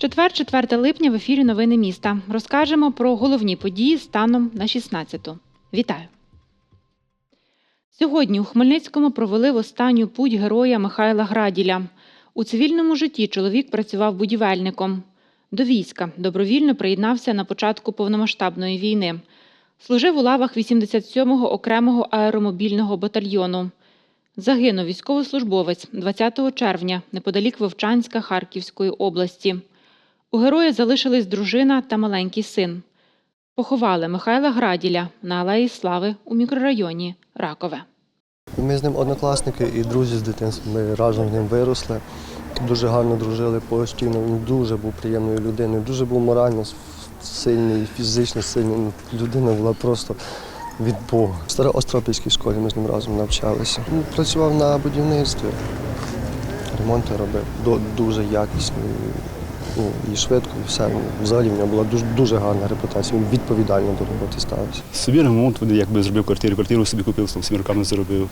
Четвер, 4 липня в ефірі Новини міста. Розкажемо про головні події станом на 16-ту. Вітаю! Сьогодні у Хмельницькому провели в останню путь героя Михайла Граділя. У цивільному житті чоловік працював будівельником. До війська добровільно приєднався на початку повномасштабної війни. Служив у лавах 87-го окремого аеромобільного батальйону. Загинув військовослужбовець 20 червня неподалік Вовчанська Харківської області. У героя залишились дружина та маленький син. Поховали Михайла Граділя на Алеї Слави у мікрорайоні Ракове. Ми з ним однокласники і друзі з дитинства. Ми разом з ним виросли, дуже гарно дружили постійно. Він дуже був приємною людиною, дуже був морально сильний, фізично сильний. Людина була просто від Бога. В Староостропільській школі ми з ним разом навчалися. Він працював на будівництві, ремонти робив дуже якісно. Ну, і швидко, і все. Ну, Взагалі в нього була дуже, дуже гарна репутація. Він відповідально до роботи ставився. Собі ремонт, якби зробив квартиру, квартиру собі купив, там собі руками заробив.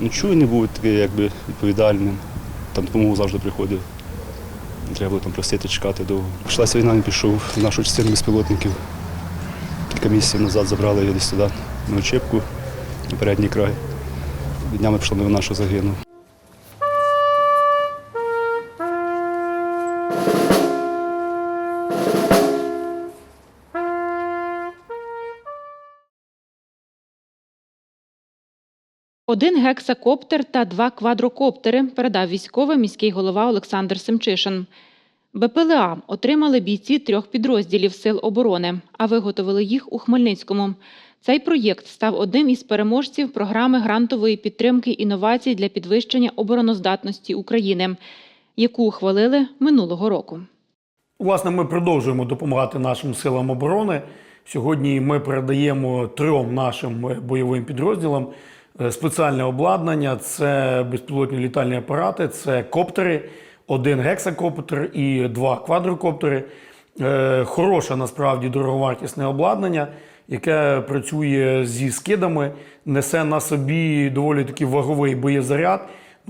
Ну, чую, не був такий якби відповідальним. Там допомогу завжди приходив. Треба було там просити, чекати довго. Почалася війна, він пішов в нашу частину безпілотників. Кілька місяців назад забрали його десь туди, на Очепку, на передній край. Днями пішла новина, що загинув. Один гексакоптер та два квадрокоптери передав військовий міський голова Олександр Семчишин. БПЛА отримали бійці трьох підрозділів Сил оборони, а виготовили їх у Хмельницькому. Цей проєкт став одним із переможців програми грантової підтримки інновацій для підвищення обороноздатності України, яку ухвалили минулого року. Власне, ми продовжуємо допомагати нашим силам оборони. Сьогодні ми передаємо трьом нашим бойовим підрозділам спеціальне обладнання: це безпілотні літальні апарати, це коптери, один гексакоптер і два квадрокоптери. Е, Хороше насправді дороговартісне обладнання, яке працює зі скидами, несе на собі доволі таки ваговий боєзаряд.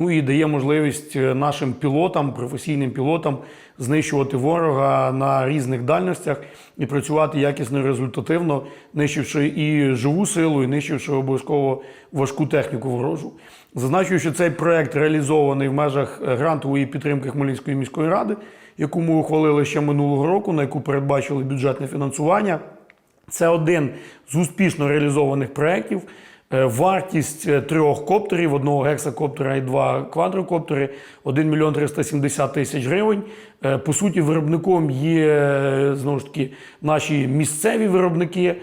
Ну і дає можливість е, нашим пілотам, професійним пілотам знищувати ворога на різних дальностях і працювати якісно і результативно, нищивши і живу силу, і нищивши обов'язково важку техніку ворожу. Зазначую, що цей проект реалізований в межах е, грантової підтримки Хмельницької міської ради, яку ми ухвалили ще минулого року, на яку передбачили бюджетне фінансування. Це один з успішно реалізованих проєктів. Е, Вартість е, трьох коптерів, одного гексакоптера і два квадрокоптери 1 мільйон 370 тисяч гривень. Е, По суті, виробником є знову ж таки наші місцеві виробники.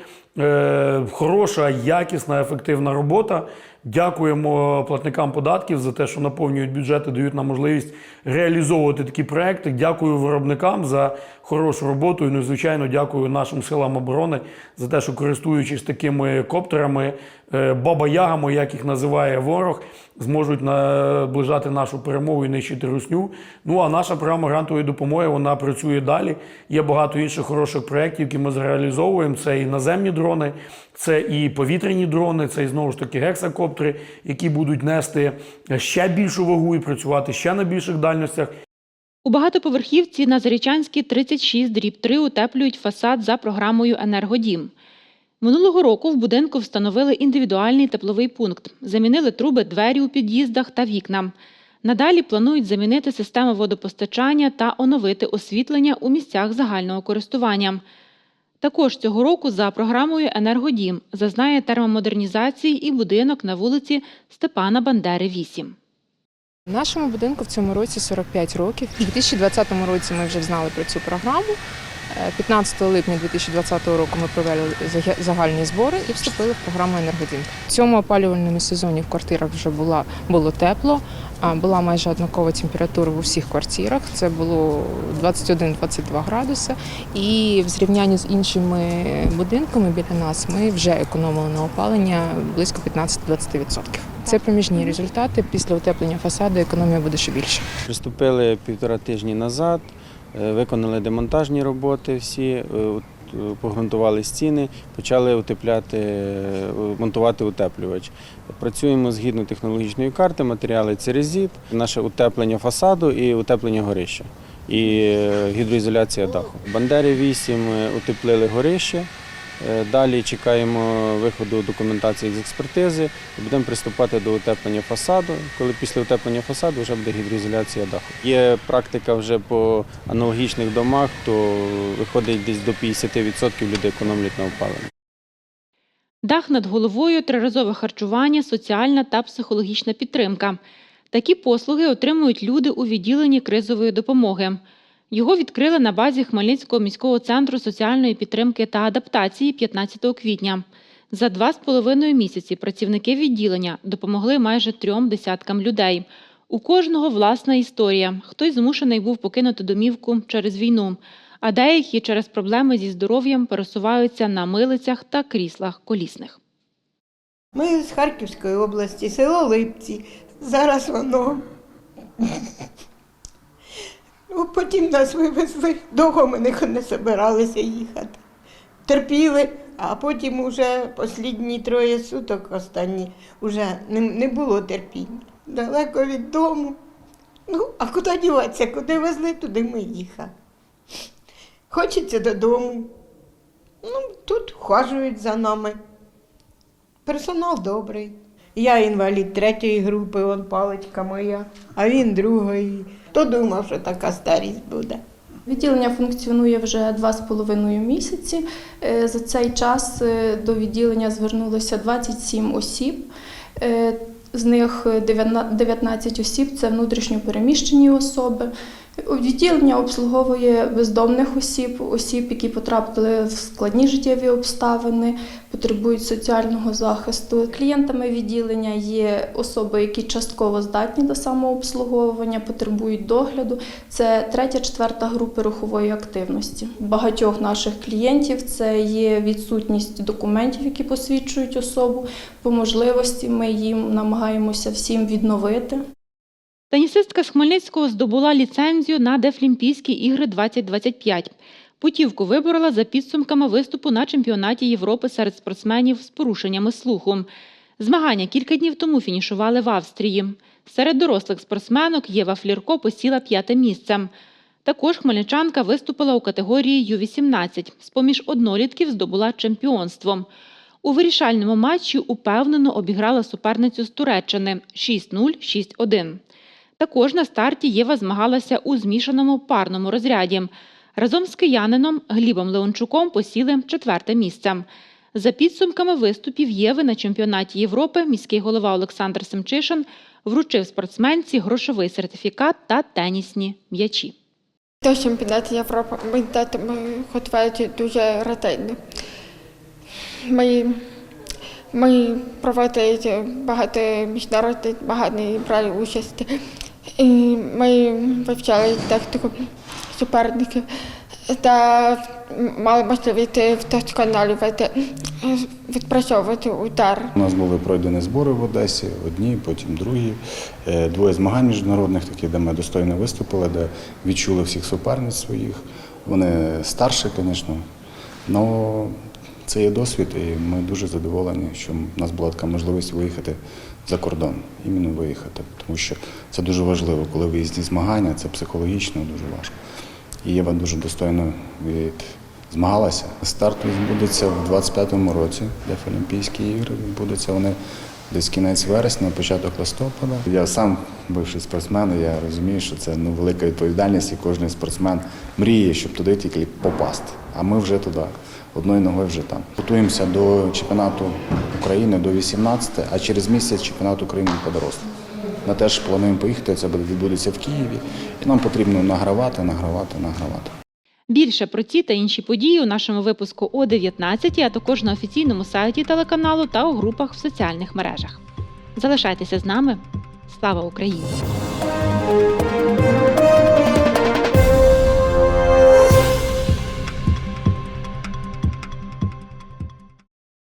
Хороша, якісна, ефективна робота. Дякуємо платникам податків за те, що наповнюють бюджети, дають нам можливість реалізовувати такі проекти. Дякую виробникам за хорошу роботу. І, ну, дякую нашим силам оборони за те, що користуючись такими коптерами, е, баба-ягами, як їх називає ворог, зможуть наближати нашу перемогу і нищити русню. Ну а наша програма грантової допомоги вона працює далі. Є багато інших хороших проєктів, які ми зреалізовуємо. Це і наземні дрони, це і повітряні дрони, це і знову ж таки гексакоптери, які будуть нести ще більшу вагу і працювати ще на більших дальностях. У багатоповерхівці на Зарічанській 36 дріб 3 утеплюють фасад за програмою Енергодім. Минулого року в будинку встановили індивідуальний тепловий пункт, замінили труби, двері у під'їздах та вікна. Надалі планують замінити систему водопостачання та оновити освітлення у місцях загального користування. Також цього року за програмою Енергодім зазнає термомодернізації і будинок на вулиці Степана Бандери, 8. Нашому будинку в цьому році 45 років. У 2020 році ми вже знали про цю програму. Е, 15 липня 2020 року ми провели загальні збори і вступили в програму Енергодім. В цьому опалювальному сезоні в квартирах вже була, було тепло, а була майже однакова температура в усіх квартирах. Це було 21-22 градуси. І в зрівнянні з іншими будинками біля нас ми вже економили на опалення близько 15-20%. Це проміжні результати. Після утеплення фасаду економія буде ще більше. Приступили півтора тижні назад. Е, Виконали демонтажні роботи всі, е, е, погрунтували стіни, почали утепляти, монтувати утеплювач. Працюємо згідно технологічної карти, матеріали це резіп, наше утеплення фасаду і утеплення горища. І гідроізоляція даху. Бандери Бандері 8 е, утеплили горище. Е, Далі чекаємо виходу документації з експертизи і будемо приступати до утеплення фасаду. Коли після утеплення фасаду вже буде гідроізоляція даху. Є практика вже по аналогічних домах, то виходить десь до 50% людей економлять на опаленні. Дах над головою, триразове харчування, соціальна та психологічна підтримка. Такі послуги отримують люди у відділенні кризової допомоги. Його відкрили на базі Хмельницького міського центру соціальної підтримки та адаптації 15 квітня. За два з половиною місяці працівники відділення допомогли майже трьом десяткам людей. У кожного власна історія. Хтось змушений був покинути домівку через війну, а деякі через проблеми зі здоров'ям пересуваються на милицях та кріслах колісних. Ми з Харківської області, село Липці. Зараз воно. Ну, потім нас вивезли. Довго ми не, собиралися їхати. Терпіли, а потім уже останні троє суток, останні, вже не, не було терпіння. Далеко від дому. Ну, а куди діватися? Куди везли, туди ми їхали. Хочеться додому. Ну, тут ухажують за нами. Персонал добрий. Я інвалід третьої групи, он паличка моя, а він другої. Хто думав, що така старість буде? Відділення функціонує вже два з половиною місяці. Е, За цей час е, до відділення звернулося 27 осіб. Е, З них 19 осіб це внутрішньо переміщені особи. Відділення обслуговує бездомних осіб, осіб, які потрапили в складні життєві обставини, потребують соціального захисту. Клієнтами відділення є особи, які частково здатні до самообслуговування, потребують догляду. Це третя, четверта групи рухової активності. Багатьох наших клієнтів це є відсутність документів, які посвідчують особу. По можливості ми їм намагаємося всім відновити. Тенісистка з Хмельницького здобула ліцензію на Дефлімпійські ігри 2025. Путівку виборола за підсумками виступу на чемпіонаті Європи серед спортсменів з порушеннями слуху. Змагання кілька днів тому фінішували в Австрії. Серед дорослих спортсменок Єва Флірко посіла п'яте місце. Також хмельничанка виступила у категорії Ю-18. З-поміж однолітків здобула чемпіонство. У вирішальному матчі упевнено обіграла суперницю з Туреччини 6-0, 6-1. Також на старті Єва змагалася у змішаному парному розряді. Разом з киянином Глібом Леончуком посіли четверте місце. За підсумками виступів Єви на чемпіонаті Європи міський голова Олександр Семчишин вручив спортсменці грошовий сертифікат та тенісні м'ячі. До чемпіонату Європи ми готують дуже ретельно. Ми, ми проводили багато міжнародних змагань, брали участь. І ми вивчали тактику суперників та мали можливість вдосконалювати, відпрацьовувати удар. У нас були пройдені збори в Одесі, одні, потім другі. Е, Двоє змагань міжнародних, такі, де ми достойно виступили, де відчули всіх суперниць своїх. Вони старші, звісно. але це є досвід, і ми дуже задоволені, що в нас була така можливість виїхати за кордон, іменно виїхати. Тому що це дуже важливо, коли виїзні змагання, це психологічно дуже важко. І Єва дуже достойно від змагалася. Старт відбудеться в 25-му році, де Олімпійські ігри відбудуться вони десь кінець вересня, початок листопада. Я сам бивший спортсмен, я розумію, що це ну, велика відповідальність, і кожен спортсмен мріє, щоб туди тільки попасти. А ми вже туди, одною ногою вже там. Готуємося до чемпіонату України до 18, а через місяць чемпіонат України по дорослим. Ми теж плануємо поїхати, це буде відбудеться в Києві, і нам потрібно награвати, награвати, награвати. Більше про ці та інші події у нашому випуску о 19, а також на офіційному сайті телеканалу та у групах в соціальних мережах. Залишайтеся з нами. Слава Україні!